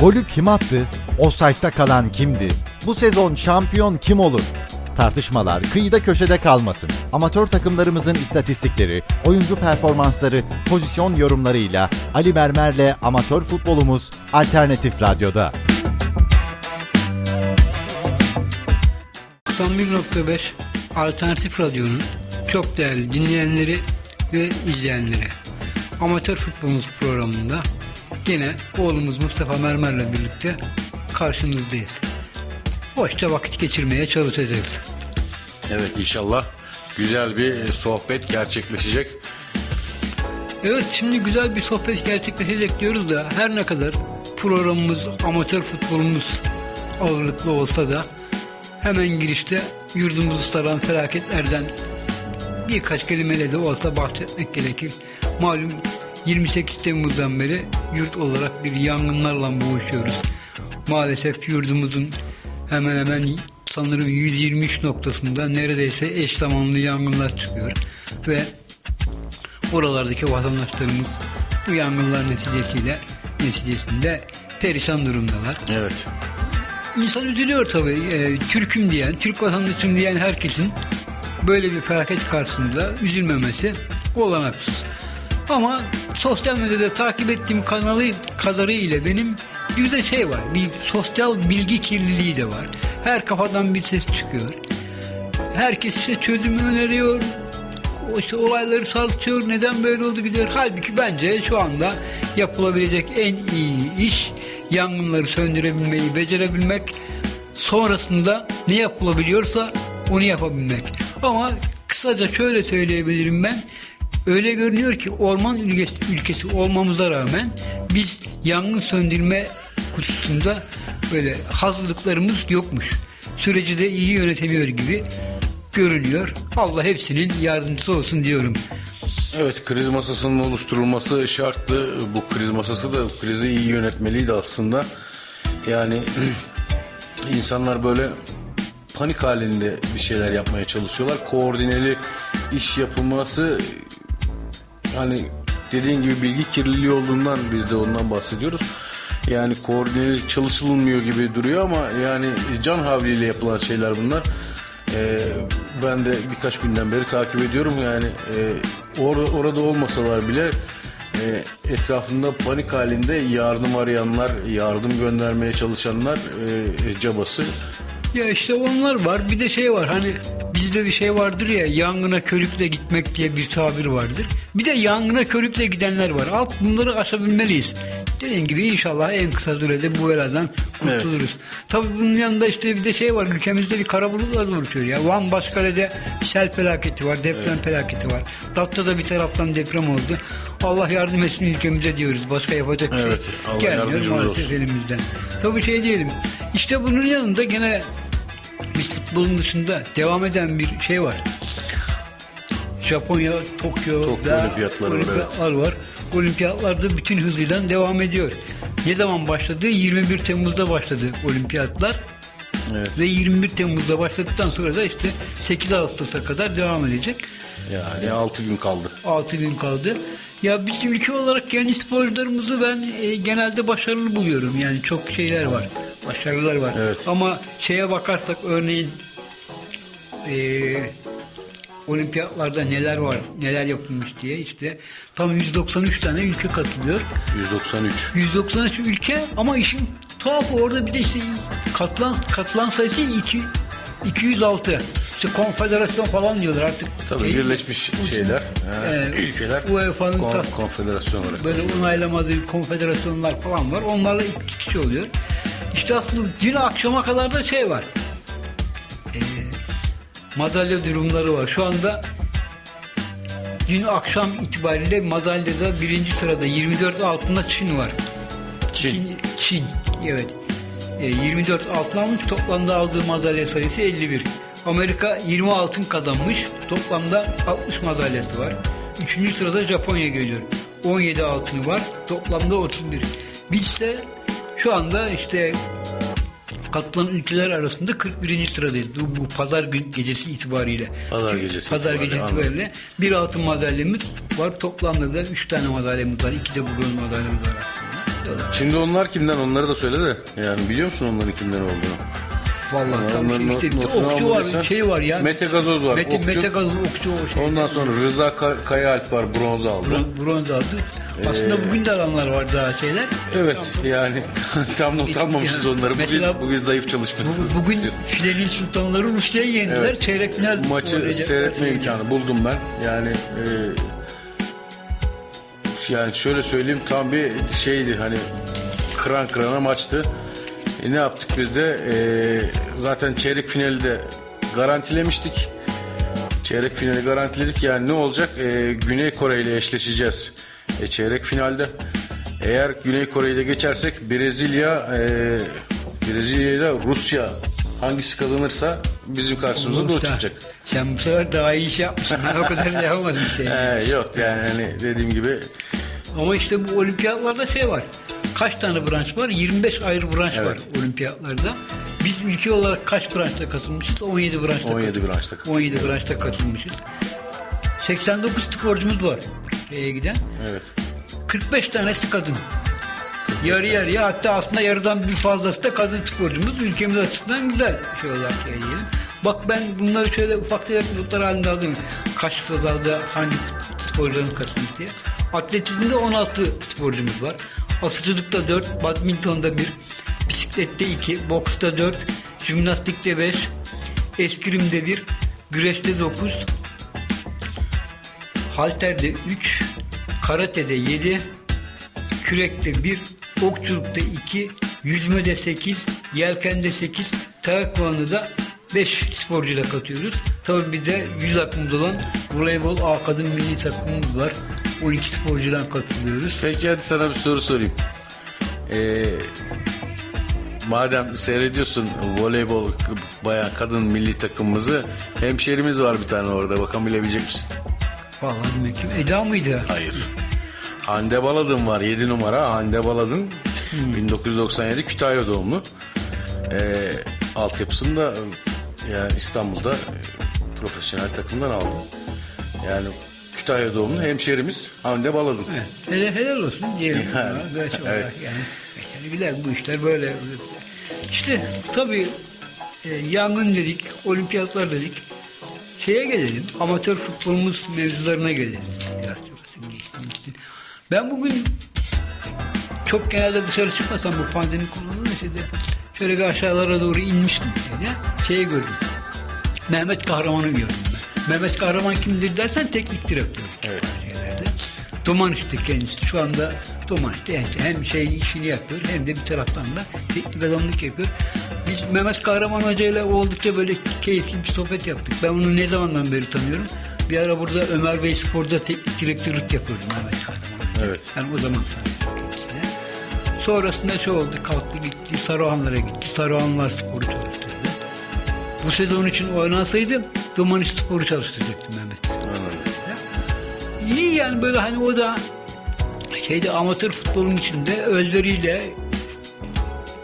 Golü kim attı? Offside'da kalan kimdi? Bu sezon şampiyon kim olur? Tartışmalar kıyıda köşede kalmasın. Amatör takımlarımızın istatistikleri, oyuncu performansları, pozisyon yorumlarıyla Ali Mermer'le Amatör Futbolumuz Alternatif Radyo'da. 91.5 Alternatif Radyo'nun çok değerli dinleyenleri ve izleyenleri. Amatör Futbolumuz programında yine oğlumuz Mustafa Mermer'le birlikte karşınızdayız. Hoşça vakit geçirmeye çalışacağız. Evet inşallah güzel bir sohbet gerçekleşecek. Evet şimdi güzel bir sohbet gerçekleşecek diyoruz da her ne kadar programımız amatör futbolumuz ağırlıklı olsa da hemen girişte yurdumuzu saran felaketlerden birkaç kelimeyle de olsa bahsetmek gerekir. Malum 28 Temmuz'dan beri yurt olarak bir yangınlarla boğuşuyoruz. Maalesef yurdumuzun hemen hemen sanırım 123 noktasında neredeyse eş zamanlı yangınlar çıkıyor. Ve oralardaki vatandaşlarımız bu yangınlar neticesiyle neticesinde perişan durumdalar. Evet. İnsan üzülüyor tabii. Ee, Türk'üm diyen, Türk vatandaşım diyen herkesin böyle bir felaket karşısında üzülmemesi olanaksız. Ama sosyal medyada takip ettiğim kanalı kadarıyla benim bir de şey var. Bir sosyal bilgi kirliliği de var. Her kafadan bir ses çıkıyor. Herkes işte çözümü öneriyor. İşte olayları tartışıyor. Neden böyle oldu gidiyor. Halbuki bence şu anda yapılabilecek en iyi iş yangınları söndürebilmeyi becerebilmek. Sonrasında ne yapılabiliyorsa onu yapabilmek. Ama kısaca şöyle söyleyebilirim ben. Öyle görünüyor ki orman ülkesi, ülkesi olmamıza rağmen biz yangın söndürme hususunda böyle hazırlıklarımız yokmuş. Süreci de iyi yönetemiyor gibi görünüyor. Allah hepsinin yardımcısı olsun diyorum. Evet kriz masasının oluşturulması şarttı. Bu kriz masası da krizi iyi yönetmeliydi aslında. Yani insanlar böyle panik halinde bir şeyler yapmaya çalışıyorlar. Koordineli iş yapılması hani dediğin gibi bilgi kirliliği olduğundan biz de ondan bahsediyoruz. Yani koordineli çalışılmıyor gibi duruyor ama yani can havliyle yapılan şeyler bunlar. Ee, ben de birkaç günden beri takip ediyorum yani e, or- orada olmasalar bile e, etrafında panik halinde yardım arayanlar, yardım göndermeye çalışanlar e, cabası. Ya işte onlar var. Bir de şey var hani bizde bir şey vardır ya yangına körükle gitmek diye bir tabir vardır. Bir de yangına körükle gidenler var. Alt bunları aşabilmeliyiz. Dediğim gibi inşallah en kısa sürede bu beladan kurtuluruz. Tabii bunun yanında işte bir de şey var. Ülkemizde bir kara bulutlar oluşuyor ya. Van Başkale'de sel felaketi var, deprem felaketi var. Datça'da bir taraftan deprem oldu. Allah yardım etsin ülkemize diyoruz. Başka yapacak bir Evet, şey Allah gelmiyor yardımcımız maalesef olsun. elimizden. Tabii şey diyelim. İşte bunun yanında gene biz futbolun dışında devam eden bir şey var. Japonya, Tokyo, Tokyo olimpiyatları var, olimpiyatlar var. Olimpiyatlarda bütün hızıyla devam ediyor. Ne zaman başladı? 21 Temmuz'da başladı olimpiyatlar. Evet. Ve 21 Temmuz'da başladıktan sonra da işte 8 Ağustos'a kadar devam edecek. Yani 6 gün kaldı. 6 gün kaldı. Ya biz ülke olarak genç sporcularımızı ben e, genelde başarılı buluyorum. Yani çok şeyler var. Başarılar var. Evet. Ama şeye bakarsak örneğin e, olimpiyatlarda neler var, neler yapılmış diye işte tam 193 tane ülke katılıyor. 193. 193 ülke ama işin tuhafı orada bir de işte katılan, katılan sayısı 2, 206. İşte konfederasyon falan diyorlar artık. Tabii E, birleşmiş ucun- şeyler, e, ülkeler, UEFA'nın kon- konfederasyon olarak. böyle onaylamadığı konfederasyonlar falan var. Onlarla iki kişi oluyor. İşte aslında dün akşama kadar da şey var. Ee, madalya durumları var. Şu anda dün akşam itibariyle madalyada birinci sırada 24 altında Çin var. Çin. İkinci- Çin, evet. Ee, 24 altın almış. Toplamda aldığı madalya sayısı 51. Amerika 20 altın kazanmış. Toplamda 60 madalyası var. Üçüncü sırada Japonya geliyor. 17 altını var. Toplamda 31. Biz de şu anda işte katılan ülkeler arasında 41. sıradayız. Bu, bu pazar gün gecesi itibariyle. Pazar gecesi Pazar itibariyle, gecesi anladım. itibariyle bir altın madalyamız var. Toplamda da 3 tane madalyamız var. 2 de bronz madalyamız var. Şimdi onlar kimden onları da söyle de. Yani biliyor musun onların kimden olduğunu? Vallahi tam Onların işte, not- işte notunu okçu var, almadıysan- şey var ya. Mete Gazoz var, Mete, okçu. Mete Gazoz okçu o şey. Ondan sonra Rıza Ka- Kayaalp var bronz aldı. Bron- bronz aldı. Aslında bugün de alanlar var daha şeyler. Evet yani tam not almamışız onları. Bugün, Mesela- bugün zayıf çalışmışsınız. Bu- Bugün filenin sultanları Rusya'yı yendiler. Evet. Çeyrek final Maçı oynayacaklar. seyretme imkanı buldum ben. Yani e, yani şöyle söyleyeyim tam bir şeydi hani kıran kırana maçtı. E, ne yaptık biz de E, zaten çeyrek finali de garantilemiştik. Çeyrek finali garantiledik yani ne olacak? E, Güney Kore ile eşleşeceğiz. E, çeyrek finalde. Eğer Güney Kore'yi de geçersek Brezilya e, Brezilya ile Rusya hangisi kazanırsa bizim karşımıza da o çıkacak. Sen bu sefer daha iyi iş yapmışsın. Ben o kadar şey. He, yok yani hani dediğim gibi Ama işte bu olimpiyatlarda şey var. Kaç tane branş var? 25 ayrı branş Evet. var olimpiyatlarda. Biz ülke olarak kaç branşta katılmışız? 17 branşta 17 branşta katılmışız. 17 branşta katılmışız. 89 sporcumuz var şeye giden. evet. 45 tanesi kadın. Yarı yarıya hatta aslında yarıdan bir fazlası da kadın sporcumuz. Ülkemiz açısından güzel şey olarak şey diyelim. Bak ben bunları şöyle ufak tefek notlar halinde aldım. Kaç dalda hangi sporcuların katılmış diye. Atletizmde 16 sporcumuz var. Atıcılıkta 4, badmintonda 1, bisiklette 2, boksta 4, jimnastikte 5, eskrimde 1, güreşte 9, halterde 3, karatede 7, kürekte 1, okçulukta 2, yüzmede 8, yelkende 8, taekwondo 5 sporcuyla katıyoruz. Tabii bir de 100 akımda olan voleybol A kadın milli takımımız var. 12 sporcudan katılıyoruz. Peki hadi sana bir soru sorayım. Ee, madem seyrediyorsun voleybol bayan kadın milli takımımızı hemşerimiz var bir tane orada bakalım bilebilecek misin? Vallahi demek ki Eda mıydı? Hayır. Hande Baladın var 7 numara Hande Baladın 1997 Kütahya doğumlu. Ee, altyapısını da yani İstanbul'da e, profesyonel takımdan aldı. Yani Kütahya doğumlu hemşerimiz Hande Baladın. Evet. Hele, helal olsun diyelim. Yani, buna. Böyle şey evet. olarak yani. Yani bilen bu işler böyle. İşte tabii e, yangın dedik, olimpiyatlar dedik. Şeye gelelim, amatör futbolumuz mevzularına gelelim. Biraz. Ben bugün çok genelde dışarı çıkmasam bu pandemi konusunda şeyde şöyle bir aşağılara doğru inmiştim. Şöyle. Şeyi gördüm. Mehmet Kahraman'ı gördüm. Mehmet Kahraman kimdir dersen teknik direktör. Evet. Duman işte kendisi. Şu anda Duman işte hem şeyin işini yapıyor hem de bir taraftan da teknik adamlık yapıyor. Biz Mehmet Kahraman Hoca ile oldukça böyle keyifli bir sohbet yaptık. Ben onu ne zamandan beri tanıyorum. Bir ara burada Ömer Bey Spor'da teknik direktörlük yapıyordu Mehmet Kahraman. Evet. Yani o zaman tanıdım. Sonrasında şey oldu kalktı gitti Saruhanlara gitti. Saruhanlar Spor'u çalıştırdı. Bu sezon için oynansaydı Duman Spor'u çalıştıracaktı Mehmet. İyi yani böyle hani o da şeyde amatör futbolun içinde özveriyle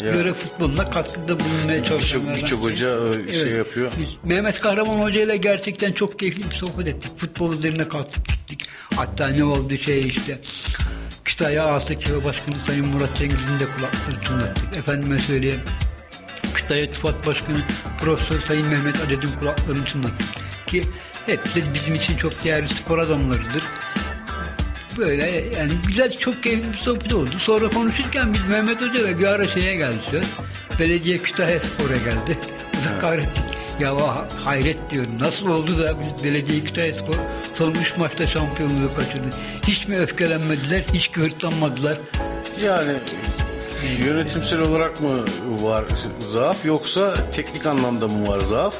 Ya. göre futboluna katkıda bulunmaya Birçok çalışanlardan. birçok hoca öyle şey yapıyor. Biz Mehmet Kahraman Hoca ile gerçekten çok keyifli bir sohbet ettik. Futbol üzerine kalktık gittik. Hatta ne oldu şey işte Kütahya ASK Başkanı Sayın Murat Cengiz'in de kulaklarını çınlattık. Efendime söyleyeyim Kütahya TÜFAD Başkanı Profesör Sayın Mehmet Aced'in kulaklarını çınlattık. Ki hepsi bizim için çok değerli spor adamlarıdır. Böyle yani güzel çok keyifli bir sohbet oldu. Sonra konuşurken biz Mehmet Hoca ile bir ara şeye geldi söz. Belediye Kütahya Spor'a geldi. O da kahrettik. Ya ha- hayret diyorum. Nasıl oldu da biz Belediye Kütahya Spor son üç maçta şampiyonluğu kaçırdı. Hiç mi öfkelenmediler, hiç gırtlanmadılar. Yani yönetimsel olarak mı var zaaf yoksa teknik anlamda mı var zaaf?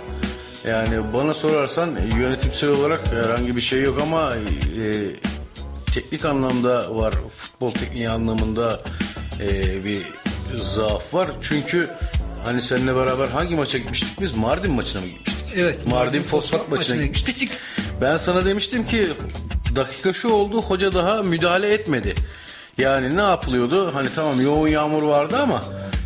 Yani bana sorarsan yönetimsel olarak herhangi bir şey yok ama e, teknik anlamda var. Futbol tekniği anlamında e, bir zaaf var. Çünkü hani seninle beraber hangi maça gitmiştik biz? Mardin maçına mı gitmiştik? Evet. Mardin Fosfat maçına gitmiştik. Ben sana demiştim ki dakika şu oldu hoca daha müdahale etmedi. Yani ne yapılıyordu? Hani tamam yoğun yağmur vardı ama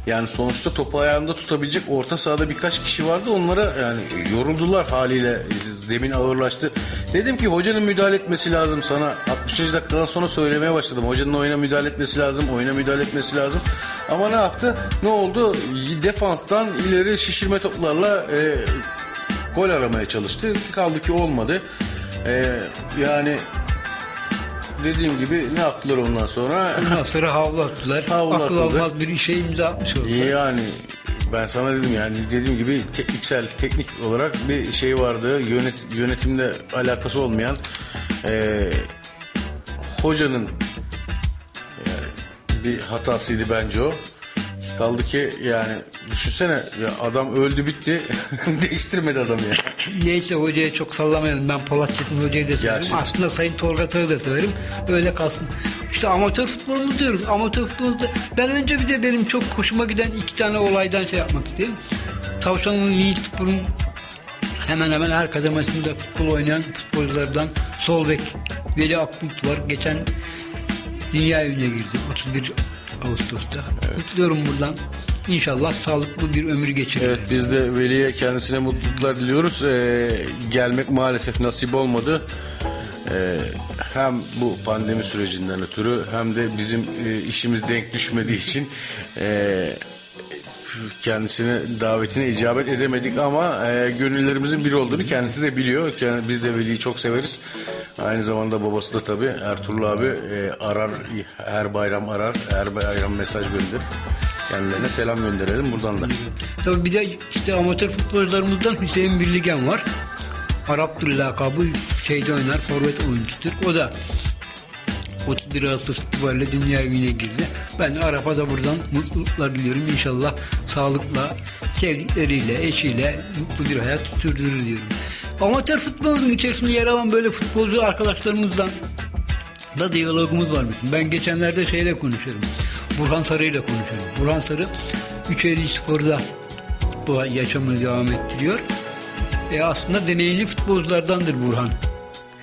yani sonuçta topu ayağında tutabilecek orta sahada birkaç kişi vardı. Onlara yani yoruldular haliyle zemin ağırlaştı. Dedim ki hocanın müdahale etmesi lazım sana. 60. dakikadan sonra söylemeye başladım. Hocanın oyuna müdahale etmesi lazım, oyuna müdahale etmesi lazım. Ama ne yaptı? Ne oldu? Defanstan ileri şişirme toplarla e, gol aramaya çalıştı. Kaldı ki olmadı. E, yani dediğim gibi ne yaptılar ondan sonra? Ondan sonra havlu attılar. Havlu Akıl atıldı. almaz bir işe imza atmış oldular. Yani ben sana dedim yani dediğim gibi tekniksel teknik olarak bir şey vardı yönet, yönetimle alakası olmayan eee, hocanın yani bir hatasıydı bence o. Kaldı ki yani düşünsene ya adam öldü bitti değiştirmedi adam ya. Neyse hocaya çok sallamayalım. Ben Polat Çetin hocayı da severim. Gerçekten. Aslında Sayın Tolga Tağ'ı da severim. Öyle kalsın. İşte amatör futbolunu diyoruz. Amatör futbolunda ben önce bir de benim çok hoşuma giden iki tane olaydan şey yapmak istedim. Tavşan'ın Lille Spor'un hemen hemen her kademesinde futbol oynayan futbolculardan sol bek Veli Akbulut var. Geçen dünya evine girdi 31 Ağustos'ta. Kutluyorum buradan. İnşallah sağlıklı bir ömür geçirir. Evet biz de Veli'ye kendisine mutluluklar diliyoruz. Ee, gelmek maalesef nasip olmadı. Ee, hem bu pandemi sürecinden ötürü hem de bizim e, işimiz denk düşmediği için e, kendisine davetine icabet edemedik ama e, gönüllerimizin bir olduğunu kendisi de biliyor. Yani biz de Veli'yi çok severiz. Aynı zamanda babası da tabii Ertuğrul abi e, arar her bayram arar her bayram mesaj gönderir. Kendilerine selam gönderelim buradan da. Tabii bir de işte amatör futbolcularımızdan Hüseyin Birligen var. Arap'tır lakabı şeyde oynar, forvet oyuncudur. O da 31 Ağustos itibariyle dünya evine girdi. Ben Arap'a da buradan mutluluklar diliyorum. İnşallah sağlıkla, sevdikleriyle, eşiyle mutlu bir hayat sürdürür diyorum. Amatör futbolun içerisinde yer alan böyle futbolcu arkadaşlarımızdan da diyalogumuz var. Ben geçenlerde şeyle konuşuyorum. Burhan Sarı ile konuşuyorum. Burhan Sarı Üçeli Spor'da bu yaşamını devam ettiriyor. E aslında deneyimli futbolculardandır Burhan.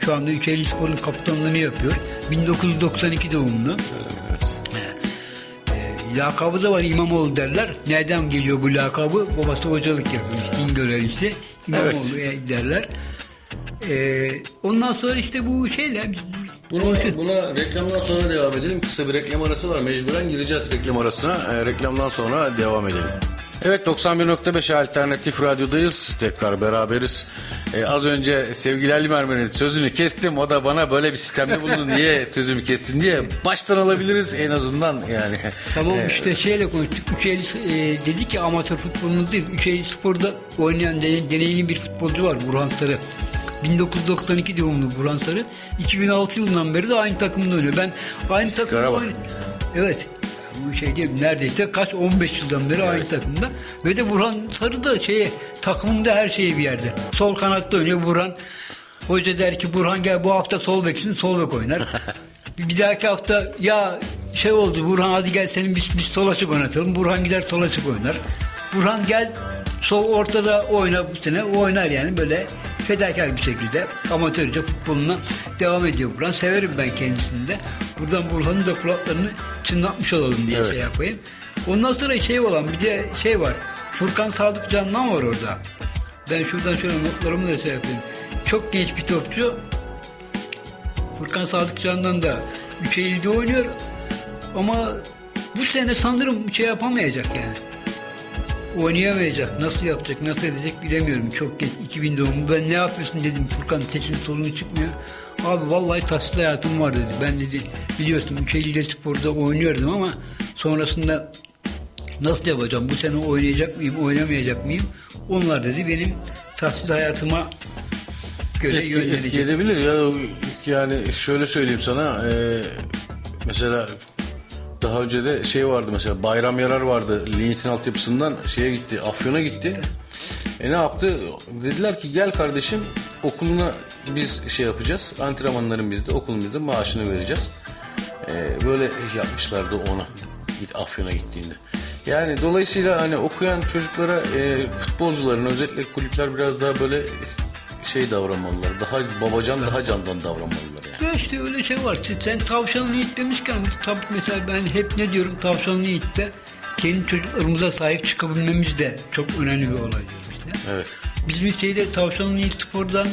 Şu anda Üçeli Spor'un kaptanlığını yapıyor. 1992 doğumlu. E, lakabı da var İmamoğlu derler. Nereden geliyor bu lakabı? Babası hocalık yapmış. Din görevlisi. İmamoğlu e, derler. E, ondan sonra işte bu şeyle biz Buna, buna reklamdan sonra devam edelim. Kısa bir reklam arası var. Mecburen gireceğiz reklam arasına. Ee, reklamdan sonra devam edelim. Evet 91.5 Alternatif Radyo'dayız. Tekrar beraberiz. Ee, az önce sevgili Ali Mermer'in sözünü kestim. O da bana böyle bir sistemde bulundu. Niye sözümü kestin diye. Baştan alabiliriz en azından yani. Tamam Ee, işte şeyle konuştuk. Üçeyli e, dedi ki amatör futbolumuz değil. Üçeyli Spor'da oynayan deney- deneyimli bir futbolcu var Burhan Sarı. 1992 doğumlu Burhan Sarı. 2006 yılından beri de aynı takımda oynuyor. Ben aynı Skara takımda oynuyorum. Evet. Bu şey değil, neredeyse kaç 15 yıldan beri aynı takımda. Ve de Burhan Sarı da şeye takımında her şeyi bir yerde. Sol kanatta oynuyor Burhan. Hoca der ki Burhan gel bu hafta sol beksin sol bek oynar. bir dahaki hafta ya şey oldu Burhan hadi gel senin biz, biz sol açık oynatalım. Burhan gider sol açık oynar. Burhan gel sol ortada oyna bu sene oynar yani böyle fedakar bir şekilde amatörce futboluna devam ediyor Burhan. Severim ben kendisini de. Buradan Burhan'ın da kulaklarını çınlatmış olalım diye Evet. şey yapayım. Ondan sonra şey olan bir de şey var. Furkan Sadık Candan var orada. Ben şuradan şöyle notlarımı da şey yapayım. Çok genç bir topçu. Furkan Sadık Candan da 3 Eylül'de oynuyor. Ama bu sene sanırım şey yapamayacak yani. Oynayamayacak. Nasıl yapacak, nasıl edecek bilemiyorum. Çok geç 2000 doğumlu. Ben ne yapıyorsun dedim. Furkan sesin solunu çıkmıyor. Abi vallahi tahsil hayatım var dedi. Ben dedi biliyorsun 3 Eylül'de sporda oynuyordum ama sonrasında nasıl yapacağım? Bu sene oynayacak mıyım, oynamayacak mıyım? Onlar dedi benim tahsil hayatıma göre Etki, yönlenecek. etki edebilir ya yani şöyle söyleyeyim sana e, mesela daha önce de şey vardı mesela Bayram Yarar vardı Lignit'in altyapısından şeye gitti Afyon'a gitti. E ne yaptı? Dediler ki gel kardeşim okuluna biz şey yapacağız antrenmanların bizde okulun bizde maaşını vereceğiz. E, böyle yapmışlardı ona git Afyon'a gittiğinde. Yani dolayısıyla hani okuyan çocuklara e, futbolcuların özellikle kulüpler biraz daha böyle şey davranmalılar. Daha babacan daha candan davranmalılar yani. Ya işte öyle şey var. Sen tavşanlı yiğit demişken biz mesela ben hep ne diyorum tavşanlı yiğitte kendi çocuklarımıza sahip çıkabilmemiz de çok önemli bir olay diyorum işte. Evet. Bizim şeyde tavşanlı yiğit spordan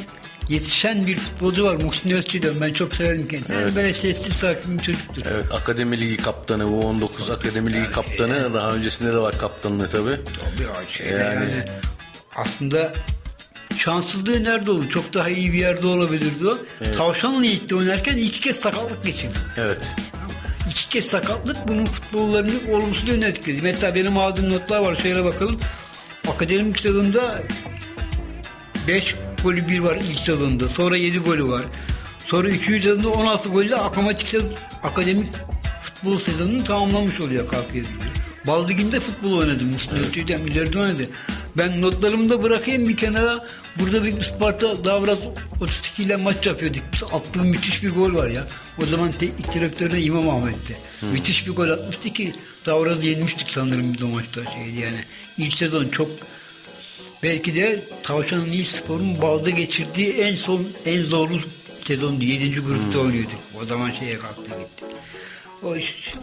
yetişen bir futbolcu var Muhsin Özçivit. Ben çok severim kendisini. Yani böyle sessiz sakin bir çocuktur. Evet, Akademi Ligi kaptanı, U19 Akademi Ligi kaptanı. Daha öncesinde de var kaptanlığı tabii. Tabii şeyde Yani- yani, aslında şanssızlığı nerede olur? Çok daha iyi bir yerde olabilirdi o. Tavşanlı Yiğit'te oynarken iki kez sakatlık geçirdi. Evet. İki kez sakatlık bunun futbollarını olumsuz yönde etkiledi. Mesela benim aldığım notlar var. Şöyle bakalım. Akademik sezonunda 5 golü 1 var ilk sezonunda. Sonra 7 golü var. Sonra 200 sezonunda 16 golle akademik, sezon, akademik futbol sezonunu tamamlamış oluyor kalkıyor diyor. Baldiginde futbol oynadı Mustafa Öztürk'ten ileride oynadı. Ben notlarımı da bırakayım bir kenara. Burada bir Isparta Davraz 32 ile maç yapıyorduk. Attığım müthiş bir gol var ya. O zaman teknik direktörü de İmam Ahmet'ti. Müthiş bir gol atmıştı ki Davraz'ı yenmiştik sanırım biz o maçta. Şeydi yani. İlk sezon çok Belki de Tavşan'ın iyi sporun balda geçirdiği en son en zorlu sezondu. 7. grupta oynuyorduk. O zaman şeye kalktı gitti. O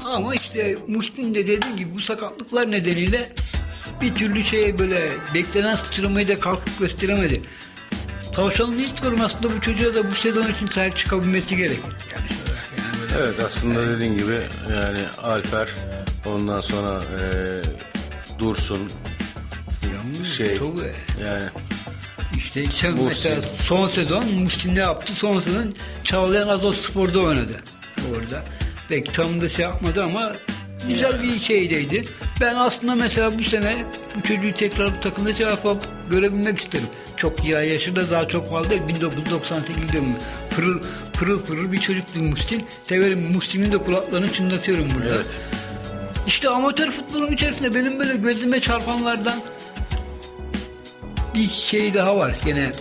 ama işte Müslüm de dediğim gibi bu sakatlıklar nedeniyle bir türlü şeye böyle beklenen sıçramayı da kalkıp gösteremedi. Tavşan'ın iyi sporun aslında bu çocuğa da bu sezon için sahip çıkabilmesi gerek. Yani, yani böyle Evet aslında dediğin gibi yani Alper ondan sonra e, Dursun şey çok- yani İşte sen mesela son sezon Müslüm ne yaptı? Son sezon Çağlayan Azot Spor'da oynadı orada. Belki tam da şey yapmadı ama güzel bir şeydeydi. Ben aslında mesela bu sene bu çocuğu tekrar takımda şey yapıp görebilmek isterim. Çok ya yaşı da daha çok fazla değil. 1998'de mi? Pırıl pırıl pırıl bir çocuktu Müslüm. Severim Müslüm'ün de kulaklarını çınlatıyorum burada. evet. İşte amatör futbolun içerisinde benim böyle gözüme çarpanlardan bir şey daha var. Gene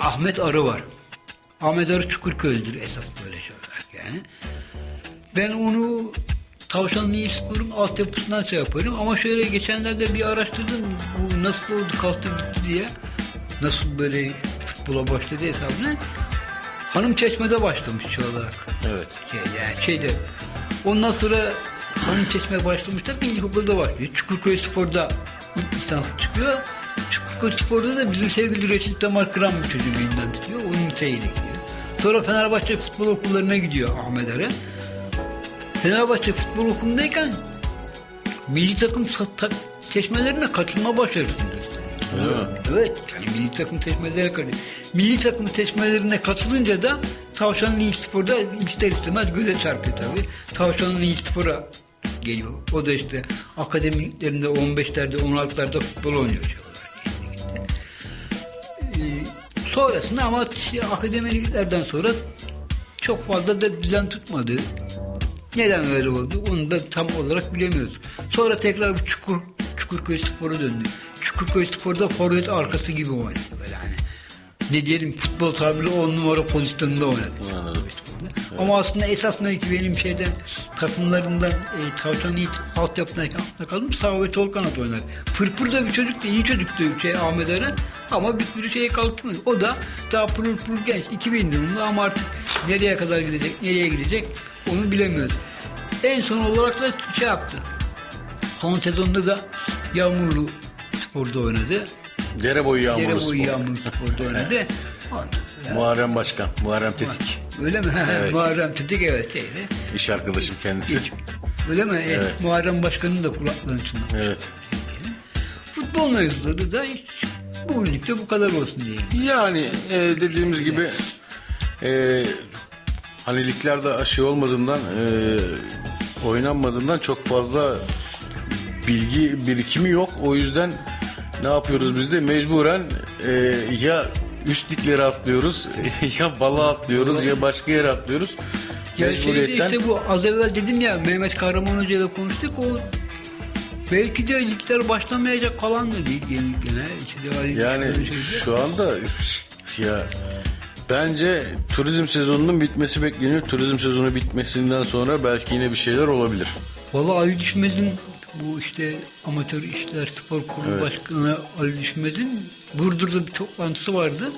Ahmet Arı var. Ahmet Arı Çukurköy'dür esas böyle şey olarak yani. Ben onu Tavşanlı İyi Spor'un altyapısından şey yaparım ama şöyle geçenlerde bir araştırdım bu nasıl oldu kalktı gitti diye nasıl böyle futbola başladı hesabına Hanım Çeşme'de başlamış şey olarak Evet. şey, yani şeyde. Ondan sonra hanım çeşme başlamışlar bir ilkokulda başlıyor. Çukurköy Spor'da ilk lisans çıkıyor. Çukurköy Spor'da da bizim sevgili Reşit Damar Kıran bir çocuğu elinden tutuyor. Onun şeyiyle gidiyor. Sonra Fenerbahçe futbol okullarına gidiyor Ahmet Arı. Fenerbahçe futbol okulundayken milli takım seçmelerine katılma başarısını gösteriyor. Öyle mi? Evet yani milli takım seçmelerine katılıyor. Milli takım seçmelerine katılınca da Tavşanlı İl Spor'da ister istemez göze çarpıyor tabii. Tavşanlı İl Spor'a geliyor. O da işte akademiliklerinde 15'lerde 16'larda futbol oynuyor. Ee, sonrasında ama akademiliklerden sonra çok fazla da düzen tutmadı. Neden öyle oldu onu da tam olarak bilemiyoruz. Sonra tekrar bir Çukur, Çukurköy Spor'a döndü. Çukurköy Spor'da forvet arkası gibi oynadı böyle hani. Ne diyelim futbol tabiri on numara pozisyonunda oynadı. Anladım. Ama aslında esas mevki benim şeyden takımlarından e, Tavşan Yiğit aklına kaldım. Sağ ve sol kanat oynar. Pırpır da bir çocuktu, iyi çocuktu şey Ahmet Eren. Ama bir sürü şeye kalkmadı. O da daha pırıl pırıl genç. 2000 yılında ama artık nereye kadar gidecek, nereye gidecek onu bilemiyoruz. En son olarak da şey yaptı. Son sezonda da Yağmurlu Spor'da oynadı. Dere boyu yağmurlu Dere spor. boyu Yağmurlu Spor'da oynadı. Muharrem Başkan, Muharrem Tetik. Öyle mi? Evet. Muharrem Tüdük evet şeydi. İş arkadaşım kendisi. Hiç. Öyle mi? Evet. Evet. Muharrem Başkan'ın da kulaklarını çınladı. Evet. Futbol mevzuları da hiç bugünlükte bu kadar olsun diye. Yani e, dediğimiz gibi e, hani liglerde aşı olmadığından e, oynanmadığından çok fazla bilgi birikimi yok. O yüzden ne yapıyoruz biz de mecburen e, ya üst liglere atlıyoruz ya bala atlıyoruz ya başka yere atlıyoruz. Ya şeyde Mecburiyetten işte bu az evvel dedim ya Mehmet Kahraman Hoca ile konuştuk o belki de ligler başlamayacak falan da değil yeni gene. İşte Ali- Yani şeyde. şu anda ya bence turizm sezonunun bitmesi bekleniyor. Turizm sezonu bitmesinden sonra belki yine bir şeyler olabilir. Valla Ali Düşmez'in bu işte amatör işler spor kurulu başkanı Ali Düşmez'in Burdur'da bir toplantısı vardı.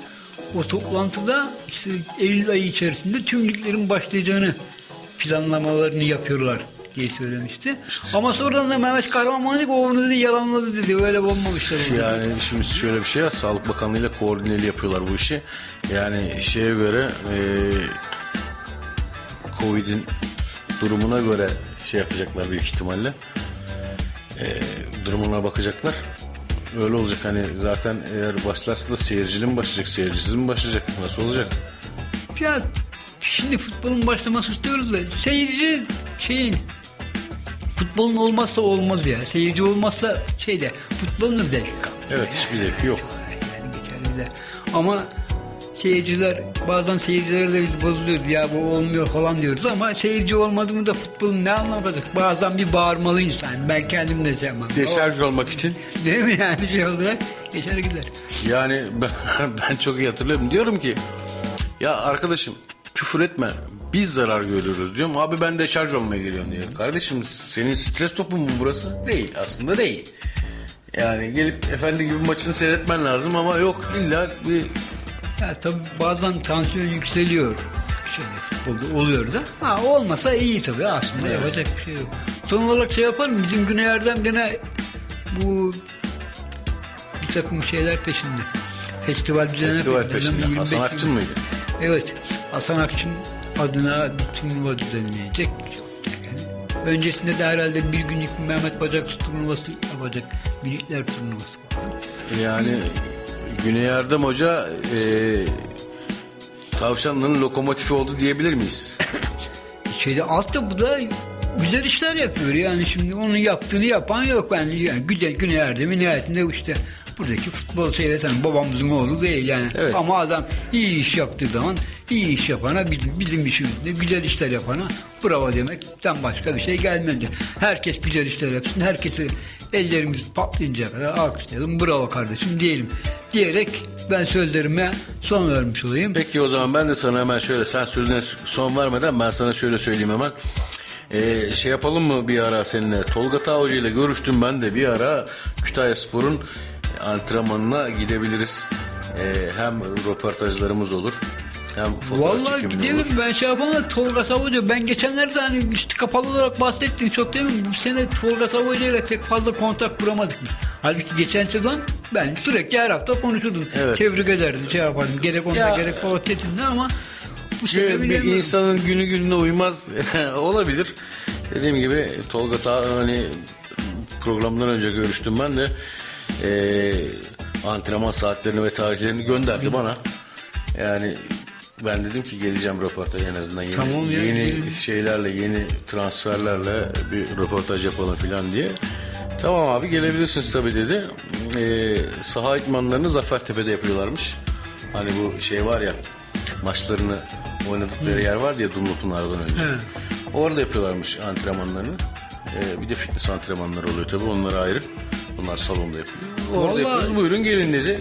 O toplantıda işte Eylül ayı içerisinde tüm liglerin başlayacağını planlamalarını yapıyorlar diye söylemişti. Ama sonradan da Mehmet Kahramanlık onu dedi yalanladı dedi. Öyle olmamışlar. orada. Yani şimdi şöyle bir şey var. Sağlık Bakanlığı ile koordineli yapıyorlar bu işi. Yani şeye göre e, Covid'in durumuna göre şey yapacaklar büyük ihtimalle. E, durumuna bakacaklar. Öyle olacak hani zaten eğer başlarsa da seyircili mi başlayacak, seyircisiz mi başlayacak? Nasıl olacak? Ya şimdi futbolun başlaması istiyoruz da seyirci şeyin futbolun olmazsa olmaz ya. Seyirci olmazsa şeyde futbolun zevki kalmıyor. Evet hiçbir zevki yok. Yani geçerli de. Ama seyirciler bazen seyircilere de biz bozuluyoruz ya bu olmuyor falan diyoruz ama seyirci olmadı mı da futbolun ne anlamı var? Bazen bir bağırmalı insan. Ben kendim de sevmem. Deşarj olmak için. Değil mi yani şey olarak geçer gider. Yani ben, ben çok iyi hatırlıyorum. Diyorum ki ya arkadaşım küfür etme. Biz zarar görüyoruz diyorum. Abi ben de şarj olmaya geliyorum diyor. Kardeşim senin stres topun mu burası? Değil aslında değil. Yani gelip efendi gibi maçını seyretmen lazım ama yok illa bir Ya tabii bazen tansiyon yükseliyor. Futbolda oluyor da. Ha olmasa iyi tabii aslında yapacak bir şey yok. Son olarak şey yapalım bizim Güney Erdem gene bu bir takım şeyler peşinde. Festival düzenler festival peşinde. peşinde. 25 Hasan Akçın mıydı? Evet. Hasan Akçın adına bir turnuva düzenleyecek. Öncesinde de herhalde bir günlük Mehmet Bacaksı turnuvası yapacak. Minikler turnuvası. Yani Güney Erdem Hoca e, tavşanların lokomotifi oldu diyebilir miyiz? şeyde altyapıda güzel işler yapıyor. Yani şimdi onun yaptığını yapan yok. Yani, yani Güney, Güney Erdem'i nihayetinde işte buradaki futbol seyreten babamızın oğlu değil yani. Evet. Ama adam iyi iş yaptığı zaman iyi iş yapana bizim, bizim işimizde güzel işler yapana bravo demekten başka bir şey gelmedi. Herkes güzel işler yapsın. Herkesi ellerimiz patlayıncaya kadar alkışlayalım. Bravo kardeşim diyelim. Diyerek ben sözlerime son vermiş olayım. Peki o zaman ben de sana hemen şöyle sen sözüne son vermeden ben sana şöyle söyleyeyim hemen. Ee, şey yapalım mı bir ara seninle? Tolga Tağ Hoca ile görüştüm ben de bir ara Kütahya Spor'un antrenmanına gidebiliriz. Ee, hem röportajlarımız olur hem fotoğraf Vallahi gidelim olur. ben şey yapana Tolga Savoca ben geçenlerde hani üstü kapalı olarak bahsettim çok değil mi? Bu sene Tolga Savoca ile pek fazla kontak kuramadık biz. Halbuki geçen sezon ben sürekli her hafta konuşurdum. Evet. Tebrik ederdim şey yapardım gerek onda Ya- gerek Fatih'inde ama bu sene Bir, insanın günü gününe uymaz olabilir. Dediğim gibi Tolga Tağ hani programdan önce görüştüm ben de Ee, antrenman saatlerini ve tarihlerini gönderdi bana. Yani ben dedim ki geleceğim röportaj en azından yeni, Tamam ya, yeni şeylerle yeni transferlerle bir röportaj yapalım falan diye. Tamam abi gelebilirsiniz tabii dedi. Ee, saha idmanlarını Zafertepe'de yapıyorlarmış. Hani bu şey var ya maçlarını oynadıkları yer var diye Dumlupınar'dan önce. He. Orada yapıyorlarmış antrenmanlarını. Ee, bir de fitness antrenmanları oluyor tabii onlar ayrı. Onlar salonda yapılıyor. Orada Vallahi- yapıyoruz buyurun gelin dedi.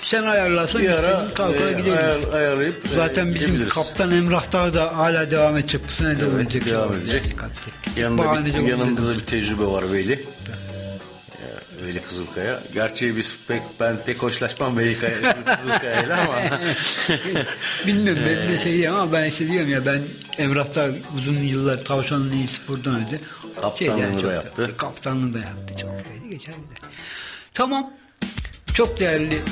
Sen ayarlarsan Bir ara kalkar e, gideriz. ayar- ayarlayıp e, Zaten bizim gidebiliriz. kaptan Emrah Dağ da hala devam edecek. Bu sene de Evet, oynayacak. devam edecek. Yanında, bir, yanında da bir tecrübe var Veli. Ee, Veli Kızılkaya. Gerçi biz pek ben pek hoşlaşmam Veli Kaya- Kızılkaya'yla ama Bilmiyorum ben de şey ama ben işte diyorum ya ben Emrah'ta uzun yıllar tavşanın iyi spordan öde. Kaptanlığını da yaptı. Kaptanlığını da yaptı. Çok şeydi geçerli de. Tamam. Çok değerli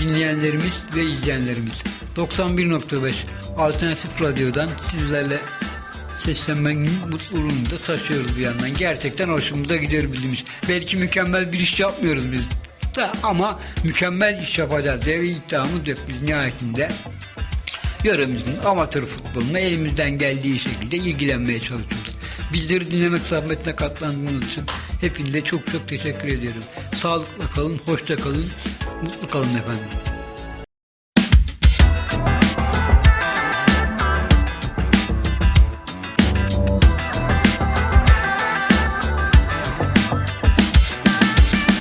dinleyenlerimiz ve izleyenlerimiz. 91.5 Alternatif Radyo'dan sizlerle seslenmenin mutluluğunu da taşıyoruz bir yandan. Gerçekten hoşumuza bizim iş. Belki mükemmel bir iş yapmıyoruz biz. Da, ama mükemmel iş yapacağız diye bir iddiamız yok biz nihayetinde. Yöremizin amatör futboluna elimizden geldiği şekilde ilgilenmeye çalışıyoruz. Bizleri dinlemek zahmetine katlandığınız için hepinize çok çok teşekkür ediyorum. Sağlıkla kalın, hoşça kalın, mutlu kalın efendim.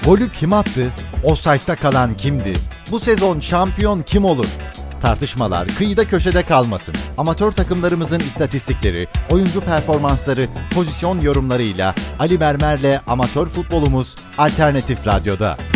Golü kim attı? Offside'da kalan kimdi? Bu sezon şampiyon kim olur? Tartışmalar kıyıda köşede kalmasın. Amatör takımlarımızın istatistikleri, oyuncu performansları, pozisyon yorumlarıyla Ali Mermer'le Amatör Futbolumuz Alternatif Radyo'da.